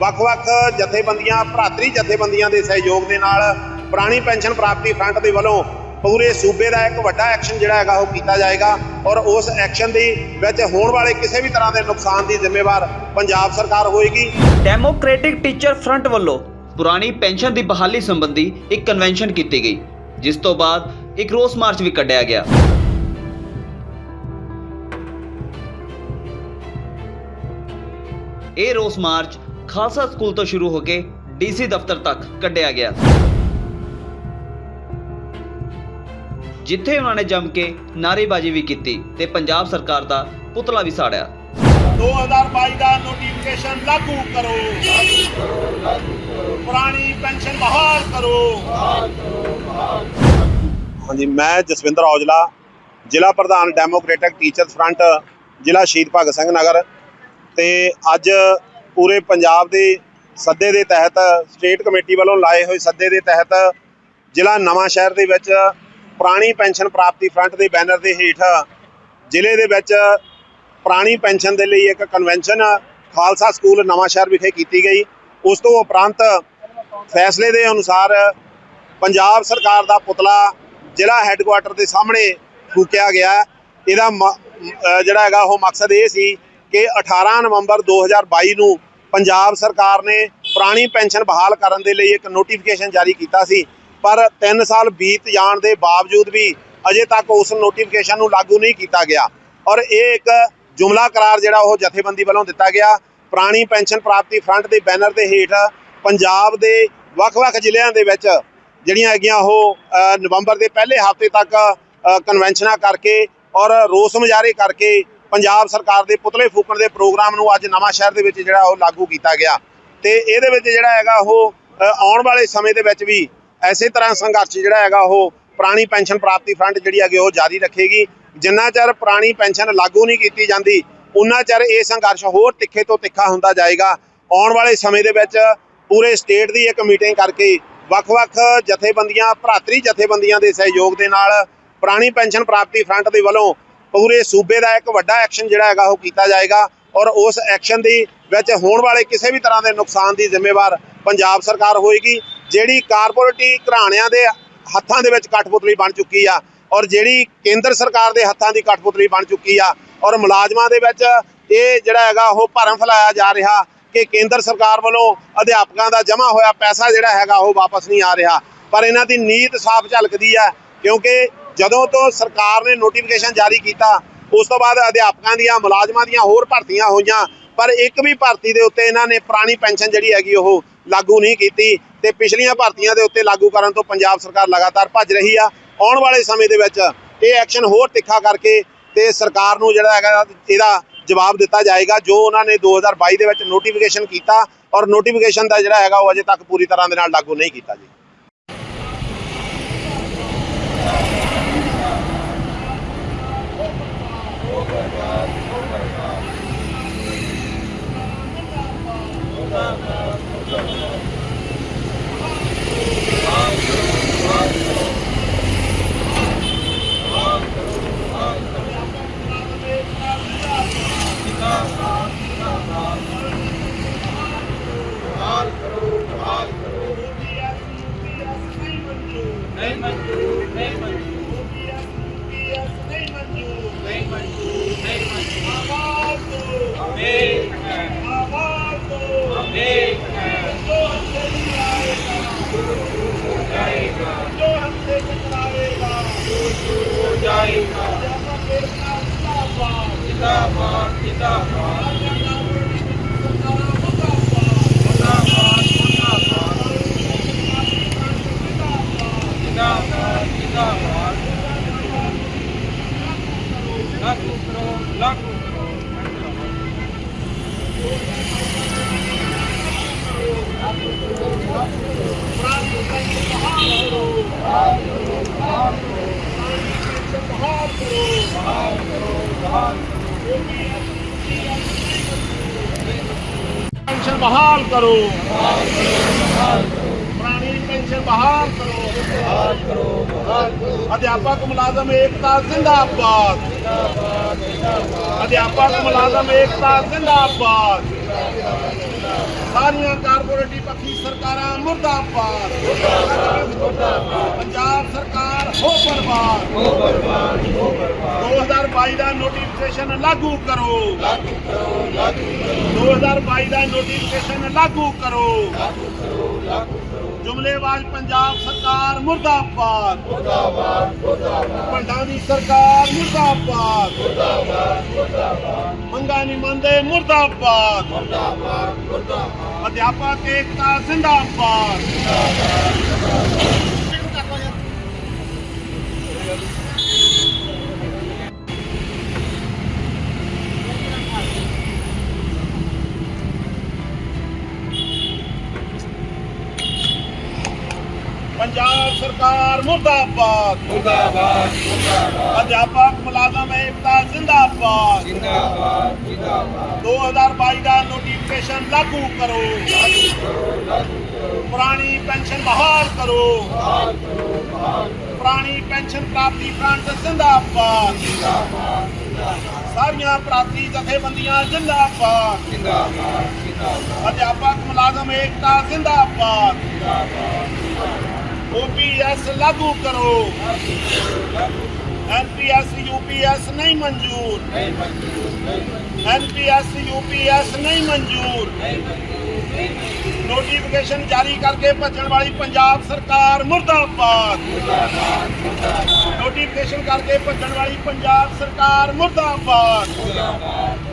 ਵੱਖ-ਵੱਖ ਜਥੇਬੰਦੀਆਂ, ਭਰਾਤਰੀ ਜਥੇਬੰਦੀਆਂ ਦੇ ਸਹਿਯੋਗ ਦੇ ਨਾਲ ਪੁਰਾਣੀ ਪੈਨਸ਼ਨ ਪ੍ਰਾਪਤੀ ਫਰੰਟ ਦੇ ਵੱਲੋਂ ਪੂਰੇ ਸੂਬੇ ਦਾ ਇੱਕ ਵੱਡਾ ਐਕਸ਼ਨ ਜਿਹੜਾ ਹੈਗਾ ਉਹ ਕੀਤਾ ਜਾਏਗਾ ਔਰ ਉਸ ਐਕਸ਼ਨ ਦੇ ਵਿੱਚ ਹੋਣ ਵਾਲੇ ਕਿਸੇ ਵੀ ਤਰ੍ਹਾਂ ਦੇ ਨੁਕਸਾਨ ਦੀ ਜ਼ਿੰਮੇਵਾਰ ਪੰਜਾਬ ਸਰਕਾਰ ਹੋਏਗੀ। ਡੈਮੋਕ੍ਰੈਟਿਕ ਟੀਚਰ ਫਰੰਟ ਵੱਲੋਂ ਪੁਰਾਣੀ ਪੈਨਸ਼ਨ ਦੀ ਬਹਾਲੀ ਸੰਬੰਧੀ ਇੱਕ ਕਨਵੈਨਸ਼ਨ ਕੀਤੀ ਗਈ, ਜਿਸ ਤੋਂ ਬਾਅਦ ਇੱਕ ਰੋਸ ਮਾਰਚ ਵੀ ਕੱਢਿਆ ਗਿਆ। ਇਹ ਰੋਸ ਮਾਰਚ ਖਾਲਸਾ ਸਕੂਲ ਤੋਂ ਸ਼ੁਰੂ ਹੋ ਕੇ ਡੀਸੀ ਦਫ਼ਤਰ ਤੱਕ ਕੱਢਿਆ ਗਿਆ ਜਿੱਥੇ ਉਹਨਾਂ ਨੇ ਜੰਮ ਕੇ ਨਾਅਰੇਬਾਜ਼ੀ ਵੀ ਕੀਤੀ ਤੇ ਪੰਜਾਬ ਸਰਕਾਰ ਦਾ ਪੁਤਲਾ ਵੀ ਸਾੜਿਆ। 2022 ਦਾ ਨੋਟੀਫਿਕੇਸ਼ਨ ਲਾਗੂ ਕਰੋ। ਪੁਰਾਣੀ ਪੈਨਸ਼ਨ ਬਹਾਲ ਕਰੋ। ਹਾਂਜੀ ਮੈਂ ਜਸਵਿੰਦਰ ਔਜਲਾ ਜ਼ਿਲ੍ਹਾ ਪ੍ਰਧਾਨ ਡੈਮੋਕ੍ਰੈਟਿਕ ਟੀਚਰਸ ਫਰੰਟ ਜ਼ਿਲ੍ਹਾ ਸ਼ਹੀਦ ਭਗਤ ਸਿੰਘ ਨਗਰ ਤੇ ਅੱਜ ਪੂਰੇ ਪੰਜਾਬ ਦੇ ਸੱਦੇ ਦੇ ਤਹਿਤ ਸਟੇਟ ਕਮੇਟੀ ਵੱਲੋਂ ਲਾਏ ਹੋਏ ਸੱਦੇ ਦੇ ਤਹਿਤ ਜ਼ਿਲ੍ਹਾ ਨਵਾਂ ਸ਼ਹਿਰ ਦੇ ਵਿੱਚ ਪੁਰਾਣੀ ਪੈਨਸ਼ਨ ਪ੍ਰਾਪਤੀ ਫਰੰਟ ਦੇ ਬੈਨਰ ਦੇ ਹੇਠ ਜ਼ਿਲ੍ਹੇ ਦੇ ਵਿੱਚ ਪੁਰਾਣੀ ਪੈਨਸ਼ਨ ਦੇ ਲਈ ਇੱਕ ਕਨਵੈਨਸ਼ਨ ਖਾਲਸਾ ਸਕੂਲ ਨਵਾਂ ਸ਼ਹਿਰ ਵਿਖੇ ਕੀਤੀ ਗਈ। ਉਸ ਤੋਂ ਉਪਰੰਤ ਫੈਸਲੇ ਦੇ ਅਨੁਸਾਰ ਪੰਜਾਬ ਸਰਕਾਰ ਦਾ ਪੁਤਲਾ ਜ਼ਿਲ੍ਹਾ ਹੈੱਡਕੁਆਟਰ ਦੇ ਸਾਹਮਣੇ ਫੂਕਿਆ ਗਿਆ। ਇਹਦਾ ਮ- ਜਿਹੜਾ ਹੈਗਾ ਉਹ ਮਕਸਦ ਇਹ ਸੀ ਕਿ 18 ਨਵੰਬਰ 2022 ਨੂੰ ਪੰਜਾਬ ਸਰਕਾਰ ਨੇ ਪੁਰਾਣੀ ਪੈਨਸ਼ਨ ਬਹਾਲ ਕਰਨ ਦੇ ਲਈ ਇੱਕ ਨੋਟੀਫਿਕੇਸ਼ਨ ਜਾਰੀ ਕੀਤਾ ਸੀ। ਪਰ 3 ਸਾਲ ਬੀਤ ਜਾਣ ਦੇ ਬਾਵਜੂਦ ਵੀ ਅਜੇ ਤੱਕ ਉਸ ਨੋਟੀਫਿਕੇਸ਼ਨ ਨੂੰ ਲਾਗੂ ਨਹੀਂ ਕੀਤਾ ਗਿਆ। ਔਰ ਇਹ ਇੱਕ ਜੁਮਲਾ ਕਰਾਰ ਜਿਹੜਾ ਉਹ ਜਥੇਬੰਦੀ ਵੱਲੋਂ ਦਿੱਤਾ ਗਿਆ। ਪੁਰਾਣੀ ਪੈਨਸ਼ਨ ਪ੍ਰਾਪਤੀ ਫਰੰਟ ਦੇ ਬੈਨਰ ਦੇ ਹੇਠ ਪੰਜਾਬ ਦੇ ਵੱਖ-ਵੱਖ ਜ਼ਿਲ੍ਹਿਆਂ ਦੇ ਵਿੱਚ ਜਿਹੜੀਆਂ ਹੈਗੀਆਂ ਉਹ ਨਵੰਬਰ ਦੇ ਪਹਿਲੇ ਹਫ਼ਤੇ ਤੱਕ ਕਨਵੈਨਸ਼ਨਾਂ ਕਰਕੇ ਔਰ ਰੋਸ ਮੁਜ਼ਾਹਰੇ ਕਰਕੇ ਪੰਜਾਬ ਸਰਕਾਰ ਦੇ ਪੁਤਲੇ ਫੂਕਣ ਦੇ ਪ੍ਰੋਗਰਾਮ ਨੂੰ ਅੱਜ ਨਵਾਂ ਸ਼ਹਿਰ ਦੇ ਵਿੱਚ ਜਿਹੜਾ ਉਹ ਲਾਗੂ ਕੀਤਾ ਗਿਆ। ਤੇ ਇਹਦੇ ਵਿੱਚ ਜਿਹੜਾ ਹੈਗਾ ਉਹ ਆਉਣ ਵਾਲੇ ਸਮੇਂ ਦੇ ਵਿੱਚ ਵੀ ਐਸੇ ਤਰ੍ਹਾਂ ਸੰਘਰਸ਼ ਜਿਹੜਾ ਹੈਗਾ ਉਹ ਪੁਰਾਣੀ ਪੈਨਸ਼ਨ ਪ੍ਰਾਪਤੀ ਫਰੰਟ ਜਿਹੜੀ ਹੈਗੀ ਉਹ ਜਾਰੀ ਰੱਖੇਗੀ। ਜਿੰਨਾ ਚਿਰ ਪੁਰਾਣੀ ਪੈਨਸ਼ਨ ਲਾਗੂ ਨਹੀਂ ਕੀਤੀ ਜਾਂਦੀ, ਉਨਾ ਚਿਰ ਇਹ ਸੰਘਰਸ਼ ਹੋਰ ਤਿੱਖੇ ਤੋਂ ਤਿੱਖਾ ਹੁੰਦਾ ਜਾਏਗਾ। ਆਉਣ ਵਾਲੇ ਸਮੇਂ ਦੇ ਵਿੱਚ ਪੂਰੇ ਸਟੇਟ ਦੀ ਇੱਕ ਮੀਟਿੰਗ ਕਰਕੇ ਵੱਖ-ਵੱਖ ਜਥੇਬੰਦੀਆਂ, ਭਰਾਤਰੀ ਜਥੇਬੰਦੀਆਂ ਦੇ ਸਹਿਯੋਗ ਦੇ ਨਾਲ ਪੁਰਾਣੀ ਪੈਨਸ਼ਨ ਪ੍ਰਾਪਤੀ ਫਰੰਟ ਦੇ ਵੱਲੋਂ ਪੂਰੇ ਸੂਬੇ ਦਾ ਇੱਕ ਵੱਡਾ ਐਕਸ਼ਨ ਜਿਹੜਾ ਹੈਗਾ ਉਹ ਕੀਤਾ ਜਾਏਗਾ ਔਰ ਉਸ ਐਕਸ਼ਨ ਦੀ ਵਿੱਚ ਹੋਣ ਵਾਲੇ ਕਿਸੇ ਵੀ ਤਰ੍ਹਾਂ ਦੇ ਨੁਕਸਾਨ ਦੀ ਜ਼ਿੰਮੇਵਾਰ ਪੰਜਾਬ ਸਰਕਾਰ ਹੋਏਗੀ, ਜਿਹੜੀ ਕਾਰਪੋਰੇਟੀ ਘਰਾਣਿਆਂ ਦੇ ਹੱਥਾਂ ਦੇ ਵਿੱਚ ਕਠਪੁਤਲੀ ਬਣ ਚੁੱਕੀ ਆ ਔਰ ਜਿਹੜੀ ਕੇਂਦਰ ਸਰਕਾਰ ਦੇ ਹੱਥਾਂ ਦੀ ਕਠਪੁਤਲੀ ਬਣ ਚੁੱਕੀ ਆ ਔਰ ਮੁਲਾਜ਼ਮਾਂ ਦੇ ਵਿੱਚ ਇਹ ਜਿਹੜਾ ਹੈਗਾ ਉਹ ਭਰਮ ਫੈਲਾਇਆ ਜਾ ਰਿਹਾ ਕਿ ਕੇਂਦਰ ਸਰਕਾਰ ਵੱਲੋਂ ਅਧਿਆਪਕਾਂ ਦਾ ਜਮ੍ਹਾਂ ਹੋਇਆ ਪੈਸਾ ਜਿਹੜਾ ਹੈਗਾ ਉਹ ਵਾਪਸ ਨਹੀਂ ਆ ਰਿਹਾ, ਪਰ ਇਹਨਾਂ ਦੀ ਨੀਤ ਸਾਫ਼ ਝਲਕਦੀ ਹੈ ਕਿਉਂਕਿ ਜਦੋਂ ਤੋਂ ਸਰਕਾਰ ਨੇ ਨੋਟੀਫਿਕੇਸ਼ਨ ਜਾਰੀ ਕੀਤਾ, ਉਸ ਤੋਂ ਬਾਅਦ ਅਧਿਆਪਕਾਂ ਦੀਆਂ, ਮੁਲਾਜ਼ਮਾਂ ਦੀਆਂ ਹੋਰ ਭਰਤੀਆਂ ਹੋਈਆਂ, ਪਰ ਇੱਕ ਵੀ ਭਰਤੀ ਦੇ ਉੱਤੇ ਇਹਨਾਂ ਨੇ ਪੁਰਾਣੀ ਪੈਨਸ਼ਨ ਜਿਹੜੀ ਹੈਗੀ ਉਹ ਲਾਗੂ ਨਹੀਂ ਕੀਤੀ ਤੇ ਪਿਛਲੀਆਂ ਭਰਤੀਆਂ ਦੇ ਉੱਤੇ ਲਾਗੂ ਕਰਨ ਤੋਂ ਪੰਜਾਬ ਸਰਕਾਰ ਲਗਾਤਾਰ ਭੱਜ ਰਹੀ ਆ। ਆਉਣ ਵਾਲੇ ਸਮੇਂ ਦੇ ਵਿੱਚ ਇਹ ਐਕਸ਼ਨ ਹੋਰ ਤਿੱਖਾ ਕਰਕੇ ਤੇ ਸਰਕਾਰ ਨੂੰ ਜਿਹੜਾ ਹੈਗਾ ਇਹਦਾ ਜਵਾਬ ਦਿੱਤਾ ਜਾਏਗਾ, ਜੋ ਉਹਨਾਂ ਨੇ 2022 ਦੇ ਵਿੱਚ ਨੋਟੀਫਿਕੇਸ਼ਨ ਕੀਤਾ ਔਰ ਨੋਟੀਫਿਕੇਸ਼ਨ ਦਾ ਜਿਹੜਾ ਹੈਗਾ ਉਹ ਅਜੇ ਤੱਕ ਪੂਰੀ ਤਰ੍ਹਾਂ ਦੇ ਨਾਲ ਲਾਗੂ ਨਹੀਂ ਕੀਤਾ ਜੀ। ਲਾਗੂ ਕਰੋ ਲਾਗੂ ਕਰੋ Thank you. ਪੈਨਸ਼ਨ ਬਹਾਲ ਕਰੋ ਪੁਰਾਣੀ ਪੈਨਸ਼ਨ ਬਹਾਲ ਕਰੋ ਬਹਾਲ ਕਰੋ ਬਹਾਲ ਕਰੋ ਅਧਿਆਪਕ ਮੁਲਾਜ਼ਮ ਏਕਤਾ ਜ਼ਿੰਦਾਬਾਦ ਜ਼ਿੰਦਾਬਾਦ ਅਧਿਆਪਕ ਮੁਲਾਜ਼ਮ ਏਕਤਾ ਜ਼ਿੰਦਾਬਾਦ ਸਾਰੀਆਂ ਕਾਰਪੋਰੇਟੀ ਪੱਖੀ ਸਰਕਾਰਾਂ ਮੁਰਦਾਬਾਦ ਪੰਜਾਬ ਸਰਕਾਰ ਹੋ ਬਰਬਾਦ ਹੋ ਬਰਬਾਦ ਹੋ ਬਰਬਾਦ। 2022 ਦਾ ਨੋਟੀਫਿਕੇਸ਼ਨ ਲਾਗੂ ਕਰੋ ਲਾਗੂ ਕਰੋ ਲਾਗੂ ਕਰੋ। 2022 ਦਾ ਨੋਟੀਫਿਕੇਸ਼ਨ ਲਾਗੂ ਕਰੋ ਲਾਗੂ ਕਰੋ ਲਾਗੂ ਕਰੋ। ਜੁਮਲੇਬਾਜ਼ ਪੰਜਾਬ ਸਰਕਾਰ ਮੁਰਦਾਬਾਦ। ਮੁਰਦਾਬਾਦ ਮੁਰਦਾਬਾਦ ਪੰਡਾਂ ਦੀ ਸਰਕਾਰ ਮੁਰਦਾਬਾਦ। ਮੁਰਦਾਬਾਦ ਮੁਰਦਾਬਾਦ ਮੰਗਾਂ ਨਹੀਂ ਮੰਨਦੇ, ਮੁਰਦਾਬਾਦ। ਮੁਰਦਾਬਾਦ ਮੁਰਦਾਬਾਦ ਅਧਿਆਪਕ ਏਕਤਾ ਜ਼ਿੰਦਾਬਾਦ। ਪੰਜਾਬ ਸਰਕਾਰ ਮੁਰਦਾਬਾਦ। ਜਿੰਦਾਬਾਦ ਅਧਿਆਪਕ ਮੁਲਾਜ਼ਮ ਏਕਤਾ ਜ਼ਿੰਦਾਬਾਦ। ਜਿੰਦਾਬਾਦ ਜਿੰਦਾਬਾਦ। 2022 ਦਾ ਨੋਟੀਫਿਕੇਸ਼ਨ ਲਾਗੂ ਕਰੋ। ਪੁਰਾਣੀ ਪੈਨਸ਼ਨ ਬਹਾਲ ਕਰੋ। ਪੁਰਾਣੀ ਪੈਨਸ਼ਨ ਪ੍ਰਾਪਤੀ ਫਰੰਟ ਜ਼ਿੰਦਾਬਾਦ। ਸਾਰੀਆਂ ਪ੍ਰਾਪਤੀ ਜਥੇਬੰਦੀਆਂ ਜ਼ਿੰਦਾਬਾਦ। ਜਿੰਦਾਬਾਦ ਜਿੰਦਾਬਾਦ। ਅਧਿਆਪਕ ਮੁਲਾਜ਼ਮ ਏਕਤਾ ਜ਼ਿੰਦਾਬਾਦ। ਓਪੀਐਸ ਲਾਗੂ ਕਰੋ। ਐਨਪੀਐਸ ਯੂਪੀਐਸ ਨਹੀਂ ਮਨਜ਼ੂਰ। ਐਨਪੀਐਸ ਯੂਪੀਐਸ ਨਹੀਂ ਮਨਜ਼ੂਰ। ਨੋਟੀਫਿਕੇਸ਼ਨ ਜਾਰੀ ਕਰਕੇ ਭੱਜਣ ਵਾਲੀ ਪੰਜਾਬ ਸਰਕਾਰ ਮੁਰਦਾਬਾਦ। ਨੋਟੀਫਿਕੇਸ਼ਨ ਕਰਕੇ ਭੱਜਣ ਵਾਲੀ ਪੰਜਾਬ ਸਰਕਾਰ ਮੁਰਦਾਬਾਦ।